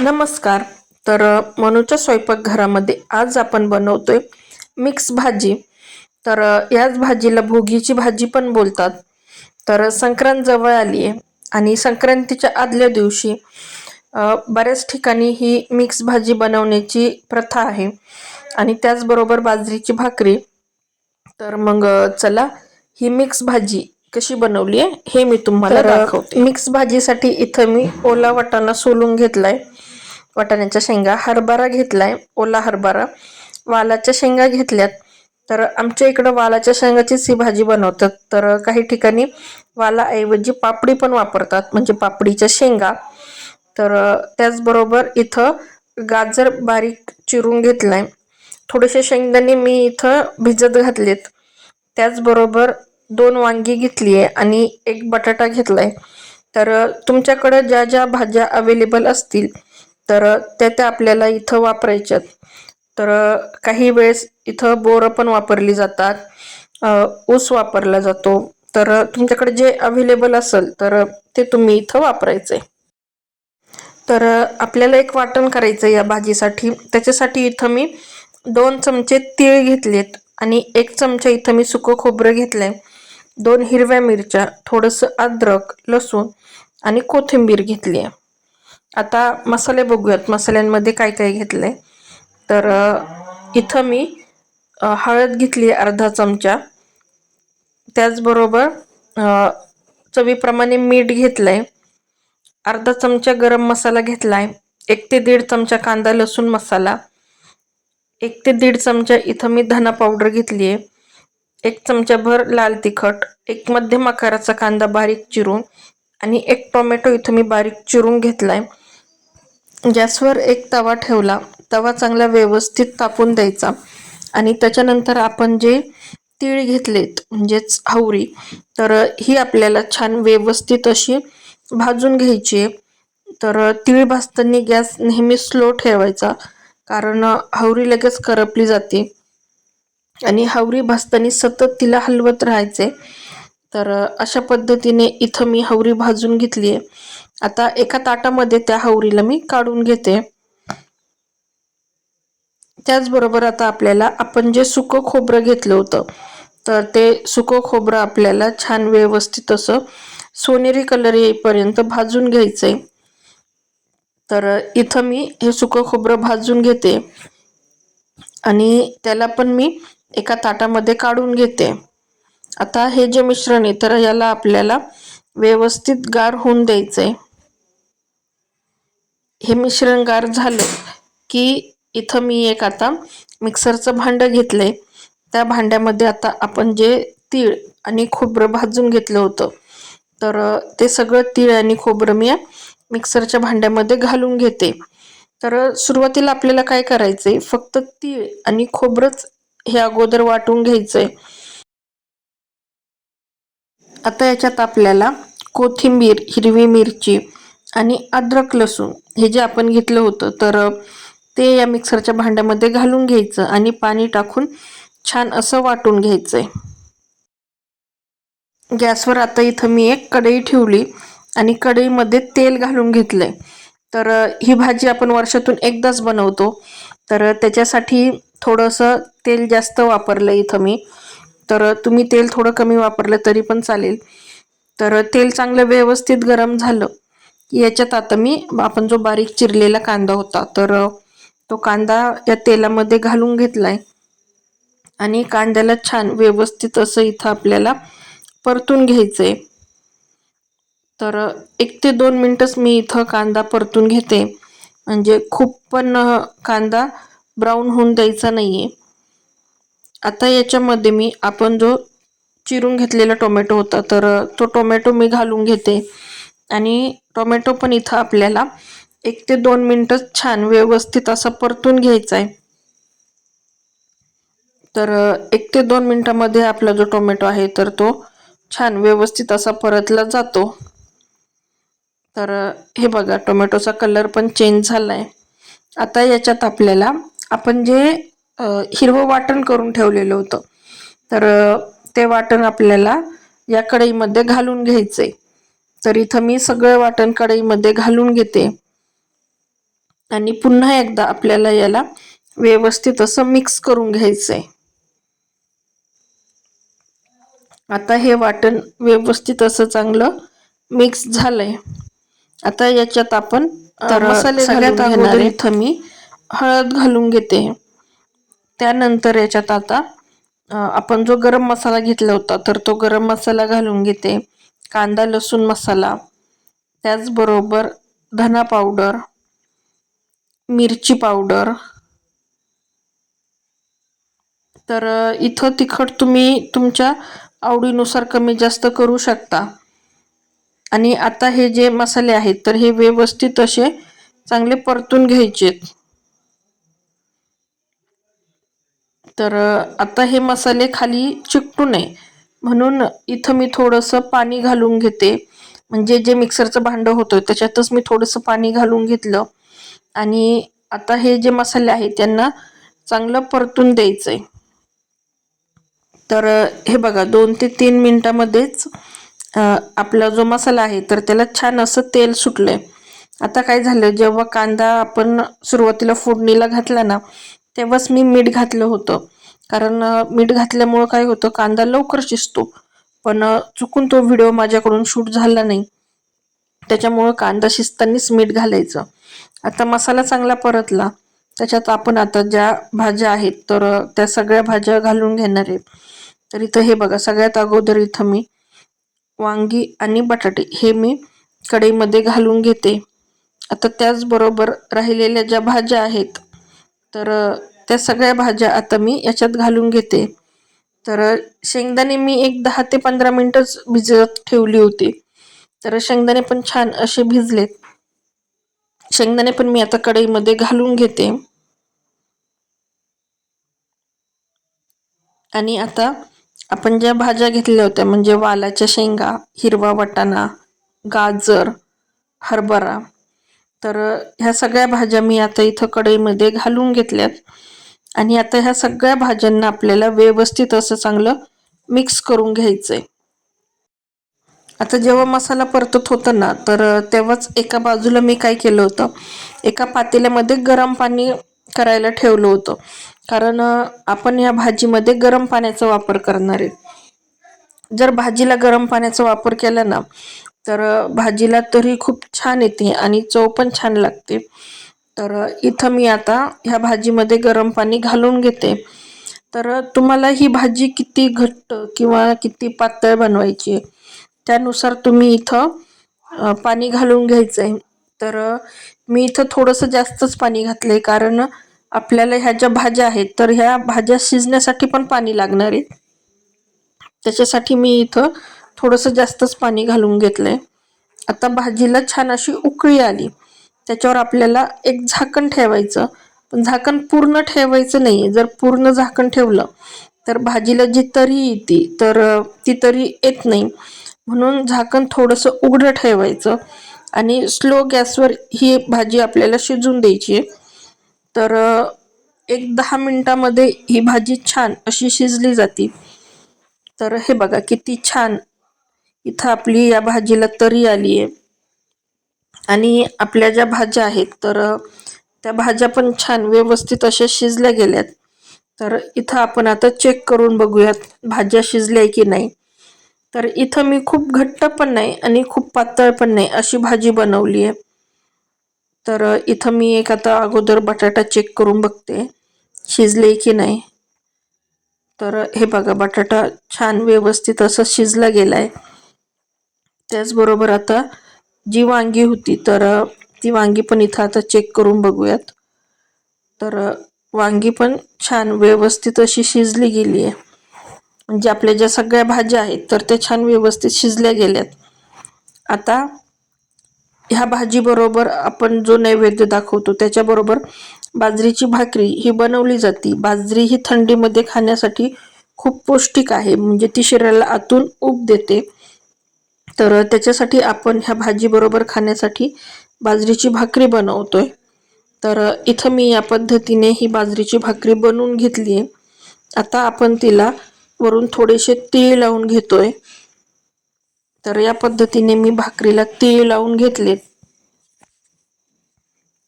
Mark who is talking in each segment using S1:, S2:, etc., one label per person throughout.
S1: नमस्कार. तर मनूच्या स्वयंपाकघरामध्ये आज आपण बनवतोय मिक्स भाजी. तर याच भाजीला भोगीची भाजी पण बोलतात. तर संक्रांत जवळ आली आहे आणि संक्रांतीच्या आदल्या दिवशी बऱ्याच ठिकाणी ही मिक्स भाजी बनवण्याची प्रथा आहे आणि त्याचबरोबर बाजरीची भाकरी. तर मग चला ही मिक्स भाजी कशी बनवली आहे हे मी तुम्हाला दाखवते. मिक्स भाजीसाठी इथं मी ओला वाटाणा सोलून घेतलाय. वाटाण्याच्या शेंगा. हरभरा घेतलाय ओला हरभरा. वालाच्या शेंगा घेतल्यात. तर आमच्या इकडं वालाच्या शेंगाचीच ही भाजी बनवतात. तर काही ठिकाणी वालाऐवजी पापडी पण वापरतात म्हणजे पापडीच्या शेंगा. तर त्याचबरोबर इथं गाजर बारीक चिरून घेतलाय. थोडेसे शेंगदाणे मी इथं भिजत घातलेत. त्याचबरोबर दोन वांगी घेतली आहे आणि एक बटाटा घेतलाय. तर तुमच्याकडं ज्या ज्या भाज्या अवेलेबल असतील तर त्या त्या आपल्याला इथं वापरायच्यात. तर काही वेळेस इथं बोरं पण वापरली जातात. ऊस वापरला जातो. तर तुमच्याकडे जे अवेलेबल असेल तर ते तुम्ही इथं वापरायचे तर आपल्याला एक वाटण करायचं या भाजीसाठी. त्याच्यासाठी इथं मी दोन चमचे तीळ घेतलेत आणि एक चमचा इथं मी सुकं खोबरं घेतलंय. दोन हिरव्या मिरच्या थोडंसं अद्रक लसूण आणि कोथिंबीर घेतली आहे आता मसाले बघूयात. मसाल्यांमध्ये काय काय घेतलं आहे तर इथं मी हळद घेतली अर्धा चमचा. त्याचबरोबर चवीप्रमाणे मीठ घेतलं आहे अर्धा चमचा गरम मसाला घेतला आहे एक ते दीड चमचा कांदा लसूण मसाला. एक ते दीड चमचा इथं मी धना पावडर घेतली आहे. एक चमचाभर लाल तिखट. एक मध्यम आकाराचा कांदा बारीक चिरून. आणि एक टोमॅटो इथं मी बारीक चिरून घेतला आहे गॅसवर एक तवा ठेवला तवा चांगला व्यवस्थित तापून द्यायचा आणि त्याच्यानंतर आपण जे तीळ घेतलेत म्हणजेच हावरी तर ही आपल्याला छान व्यवस्थित अशी भाजून घ्यायची आहे. तर तीळ भाजताना गॅस नेहमी स्लो ठेवायचा कारण हावरी लगेच करपली जाते. आणि हावरी भाजताना सतत तिला हलवत राहायचे. तर अशा पद्धतीने इथं मी हवरी भाजून घेतली आहे. आता एका ताटामध्ये त्या हवरीला मी काढून घेते. त्याचबरोबर आता आपल्याला आपण जे सुकं खोबरं घेतलं होतं तर ते सुकं खोबरं आपल्याला छान व्यवस्थित असं सोनेरी कलर येईपर्यंत भाजून घ्यायचंय. तर इथं मी हे सुकं खोबरं भाजून घेते. आणि त्याला पण मी एका ताटामध्ये काढून घेते. आता हे जे मिश्रण आहे तर याला आपल्याला व्यवस्थित गार होऊन द्यायचंय. हे मिश्रण गार झालं की इथं मी एक आता मिक्सरचं भांडं घेतलंय. त्या भांड्यामध्ये आता आपण जे तीळ आणि खोबरं भाजून घेतलं होतं तर ते सगळं तीळ आणि खोबरं मी मिक्सरच्या भांड्यामध्ये घालून घेते. तर सुरुवातीला आपल्याला काय करायचंय फक्त तीळ आणि खोबरंच हे अगोदर वाटून घ्यायचंय. आता याच्यात आपल्याला कोथिंबीर हिरवी मिरची आणि अद्रक लसूण हे जे आपण घेतलं होतं तर ते या मिक्सरच्या भांड्यामध्ये घालून घ्यायचं आणि पाणी टाकून छान असं वाटून घ्यायचंय. गॅसवर आता इथं मी एक कढई ठेवली आणि कढईमध्ये तेल घालून घेतलंय. तर ही भाजी आपण वर्षातून एकदाच बनवतो. तर त्याच्यासाठी थोडंसं तेल जास्त वापरलं इथं मी. तर तुम्ही तेल थोडं कमी वापरलं तरी पण चालेल. तर तेल चांगलं व्यवस्थित गरम झालं याच्यात आता मी आपण जो बारीक चिरलेला कांदा होता तर तो कांदा या तेलामध्ये घालून घेतलाय. आणि कांद्याला छान व्यवस्थित असं इथं आपल्याला परतून घ्यायचंय. तर एक ते दोन मिनटंच मी इथं कांदा परतून घेते. म्हणजे खूप पण कांदा ब्राऊन होऊन द्यायचा नाहीये. आता याच्यामध्ये मी आपण जो चिरून घेतलेला टोमॅटो होता तर तो टोमॅटो मी घालून घेते. आणि टोमॅटो पण इथं आपल्याला एक ते दोन मिनटं छान व्यवस्थित असा परतून घ्यायचा आहे. तर एक ते दोन मिनटामध्ये आपला जो टोमॅटो आहे तर तो छान व्यवस्थित असा परतला जातो. तर हे बघा टोमॅटोचा कलर पण चेंज झाला आहे आता याच्यात आपल्याला आपण जे हिरवं वाटण करून ठेवलेलं होतं. तर ते वाटण आपल्याला या कढईमध्ये घालून घ्यायचंय. तर इथं मी सगळं वाटण कढईमध्ये घालून घेते. आणि पुन्हा एकदा आपल्याला याला व्यवस्थित असं मिक्स करून घ्यायचंय. आता हे वाटण व्यवस्थित असं चांगलं मिक्स झालंय. आता याच्यात आपण तर
S2: मसाले.
S1: इथं मी हळद घालून घेते. त्यानंतर याच्यात आता आपण जो गरम मसाला घेतला होता तर तो गरम मसाला घालून घेते. कांदा लसूण मसाला त्याचबरोबर धना पावडर मिरची पावडर. तर इथं तिखट तुम्ही तुमच्या आवडीनुसार कमी जास्त करू शकता. आणि आता हे जे मसाले आहेत तर हे व्यवस्थित असे चांगले परतून घ्यायचेत. तर आता हे मसाले खाली चिकटू नये. म्हणून इथं मी थोडंसं पाणी घालून घेते. म्हणजे जे मिक्सरचं भांडं होतं त्याच्यातच मी थोडंसं पाणी घालून घेतलं. आणि आता हे जे मसाले आहेत त्यांना चांगलं परतून द्यायचं आहे तर हे बघा दोन ते तीन मिनटामध्येच आपला जो मसाला आहे तर त्याला छान असं तेल सुटलंय. आता काय झालं जेव्हा कांदा आपण सुरुवातीला फोडणीला घातला ना तेव्हाच मी मीठ घातलं होतं. कारण मीठ घातल्यामुळं काय होतं कांदा लवकर शिजतो. पण चुकून तो व्हिडिओ माझ्याकडून शूट झाला नाही. त्याच्यामुळं कांदा शिजतानीच मीठ घालायचं. आता मसाला चांगला परतला. त्याच्यात आपण आता ज्या भाज्या आहेत तर त्या सगळ्या भाज्या घालून घेणार आहे. तर इथं हे बघा सगळ्यात अगोदर इथं मी वांगी आणि बटाटे हे मी कढईमध्ये घालून घेते. आता त्याचबरोबर राहिलेल्या ज्या भाज्या आहेत तर त्या सगळ्या भाज्या आता मी याच्यात घालून घेते. तर शेंगदाणे मी एक दहा ते पंधरा मिनटंच भिजत ठेवली होती. तर शेंगदाणे पण छान असे भिजलेत. शेंगदाणे पण मी आता कढईमध्ये घालून घेते. आणि आता आपण ज्या भाज्या घेतल्या होत्या म्हणजे वालाच्या शेंगा हिरवा वाटाणा गाजर हरभरा तर ह्या सगळ्या भाज्या मी आता इथं कढईमध्ये घालून घेतल्यात. आणि आता ह्या सगळ्या भाज्यांना आपल्याला व्यवस्थित असं चांगलं मिक्स करून घ्यायचंय. आता जेव्हा मसाला परतत होता ना तर तेव्हाच एका बाजूला मी काय केलं होतं एका पातेल्यामध्ये गरम पाणी करायला ठेवलं होतं. कारण आपण या भाजीमध्ये गरम पाण्याचा वापर करणार आहे. जर भाजीला गरम पाण्याचा वापर केला ना तर भाजीला तरी खूप छान येते आणि चव पण छान लागते. तर इथं मी आता ह्या भाजीमध्ये गरम पाणी घालून घेते. तर तुम्हाला ही भाजी किती घट्ट किंवा किती पातळ बनवायची आहे त्यानुसार तुम्ही इथं पाणी घालून घ्यायचं आहे तर मी इथं थोडंसं जास्तच पाणी घातलं आहे कारण आपल्याला ह्या ज्या भाज्या आहेत तर ह्या भाज्या शिजण्यासाठी पण पाणी लागणार आहे. त्याच्यासाठी मी इथं थोडंसं जास्तच पाणी घालून घेतलं आहे आता भाजीला छान अशी उकळी आली. त्याच्यावर आपल्याला एक झाकण ठेवायचं. पण झाकण पूर्ण ठेवायचं नाही जर पूर्ण झाकण ठेवलं तर भाजीला जी तरी येते तर ती तरी येत नाही. म्हणून झाकण थोडंसं उघडं ठेवायचं. आणि स्लो गॅसवर ही भाजी आपल्याला शिजून द्यायची आहे तर एक दहा मिनटामध्ये ही भाजी छान अशी शिजली जाते. तर हे बघा किती छान इथं आपली या भाजीला तरी आली आहे. आणि आपल्या ज्या भाज्या आहेत तर त्या भाज्या पण छान व्यवस्थित अशा शिजल्या गेल्यात. तर इथं आपण आता चेक करून बघूयात भाज्या शिजल्या की नाही. तर इथं मी खूप घट्ट पण नाही आणि खूप पातळ पण नाही अशी भाजी बनवली आहे. तर इथं मी एक आता अगोदर बटाटा चेक करून बघते शिजले की नाही. तर हे बघा बटाटा छान व्यवस्थित असं शिजला गेला आहे त्याचबरोबर आता जी वांगी होती तर ती वांगी पण इथं आता चेक करून बघूयात. तर वांगी पण छान व्यवस्थित अशी शिजली गेली आहे. म्हणजे आपल्या ज्या सगळ्या भाज्या आहेत तर त्या छान व्यवस्थित शिजल्या गेल्यात. आता ह्या भाजीबरोबर आपण जो नैवेद्य दाखवतो त्याच्याबरोबर बाजरीची भाकरी ही बनवली जाते. बाजरी ही थंडीमध्ये खाण्यासाठी खूप पौष्टिक आहे. म्हणजे ती शरीराला आतून ऊब देते. तर त्याच्यासाठी आपण ह्या भाजीबरोबर खाण्यासाठी बाजरीची भाकरी बनवतो आहे तर इथं मी या पद्धतीने ही बाजरीची भाकरी बनवून घेतली आहे. आता आपण तिला वरून थोडेसे तीळ लावून घेतो आहे तर या पद्धतीने मी भाकरीला तीळ लावून घेतले.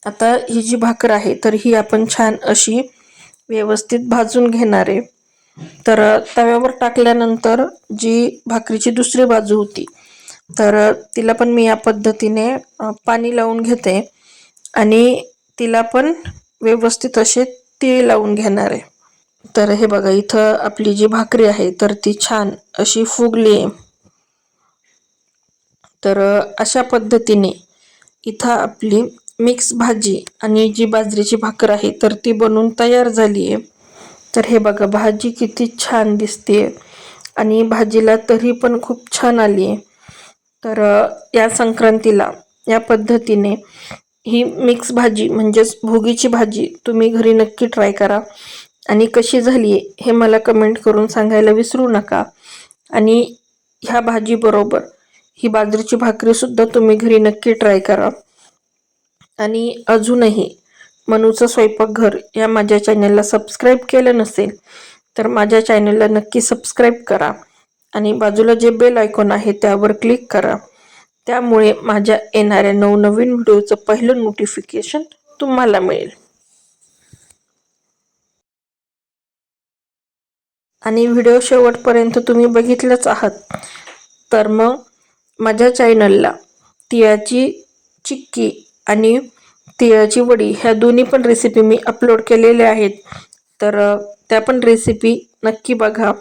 S1: आता ही जी भाकर आहे तर ही आपण छान अशी व्यवस्थित भाजून घेणार आहे. तर तव्यावर टाकल्यानंतर जी भाकरीची दुसरी बाजू होती तर तिला पण मी या पद्धतीने पाणी लावून घेते आणि तिला पण व्यवस्थित असे तीळ लावून घेणार आहे. तर हे बघा इथं आपली जी भाकरी आहे तर ती छान अशी फुगली आहे. तर अशा पद्धतीने इथं आपली मिक्स भाजी आणि जी बाजरीची भाकर आहे तर ती बनवून तयार झाली आहे. तर हे बघा भाजी किती छान दिसते आणि भाजीला तरी पण खूप छान आली आहे. तर या संक्रांतीला या पद्धतीने ही मिक्स भाजी म्हणजेच भोगीची भाजी तुम्ही घरी नक्की ट्राय करा. आणि कशी झाली आहे हे मला कमेंट करून सांगायला विसरू नका. आणि ह्या भाजीबरोबर ही बाजरीची भाकरीसुद्धा तुम्ही घरी नक्की ट्राय करा. आणि अजूनही मनूचं स्वयंपाकघर या माझ्या चॅनलला सबस्क्राईब केलं नसेल तर माझ्या चॅनलला नक्की सबस्क्राईब करा. आणि बाजूला जे बेल आयकॉन आहे त्यावर क्लिक करा. त्यामुळे माझ्या येणाऱ्या नवनवीन व्हिडिओचं पहिलं नोटिफिकेशन तुम्हाला मिळेल. आणि व्हिडिओ शेवटपर्यंत तुम्ही बघितलंच आहात. तर मग माझ्या चॅनलला तिळाची चिक्की आणि तिळाची वडी ह्या दोन्ही पण रेसिपी मी अपलोड केलेल्या आहेत. तर त्या पण रेसिपी नक्की बघा.